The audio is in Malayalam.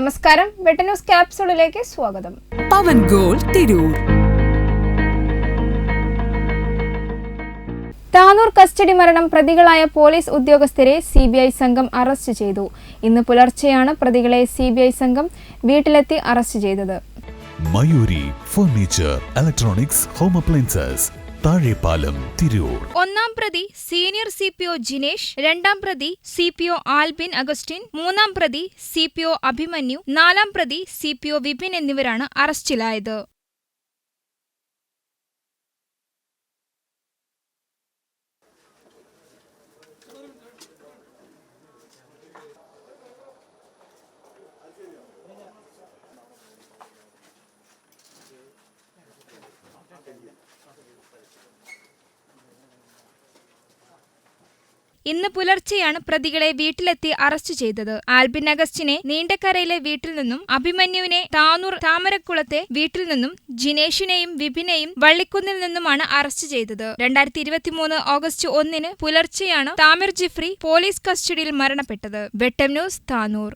നമസ്കാരം. വെട്ട ന്യൂസ് ക്യാപ്സൂളിലേക്ക് സ്വാഗതം. പവൻ ഗോൾ തിരൂർ. താനൂർ കസ്റ്റഡി മരണം പ്രതികളായ പോലീസ് ഉദ്യോഗസ്ഥരെ സി ബി ഐ സംഘം അറസ്റ്റ് ചെയ്തു. ഇന്ന് പുലർച്ചെയാണ് പ്രതികളെ സി ബി ഐ സംഘം വീട്ടിലെത്തി അറസ്റ്റ് ചെയ്തത്. Mayuri furniture electronics home appliances Thazhepalam Tirur. ഒന്നാം പ്രതി senior C P O Jinesh രണ്ടാം പ്രതി C P O Albin Augustine മൂന്നാം പ്രതി സി പി ഒ അഭിമന്യു നാലാം പ്രതി സി പി ഒ വിപിൻ എന്നിവരാണ് അറസ്റ്റിലായത്. ഇന്ന് പുലർച്ചെയാണ് പ്രതികളെ വീട്ടിലെത്തി അറസ്റ്റ് ചെയ്തത്. ആൽബിൻ അഗസ്റ്റിനെ നീണ്ടക്കരയിലെ വീട്ടിൽ നിന്നും അഭിമന്യുവിനെ താനൂർ താമരക്കുളത്തെ വീട്ടിൽ നിന്നും ജിനേഷിനെയും വിപിനെയും വള്ളിക്കുന്നിൽ നിന്നുമാണ് അറസ്റ്റ് ചെയ്തത്. രണ്ടായിരത്തി ഇരുപത്തിമൂന്ന് ഓഗസ്റ്റ് ഒന്നിന് പുലർച്ചെയാണ് താമിർ ജിഫ്രി പോലീസ് കസ്റ്റഡിയിൽ മരണപ്പെട്ടത്. വെട്ടം ന്യൂസ് താനൂർ.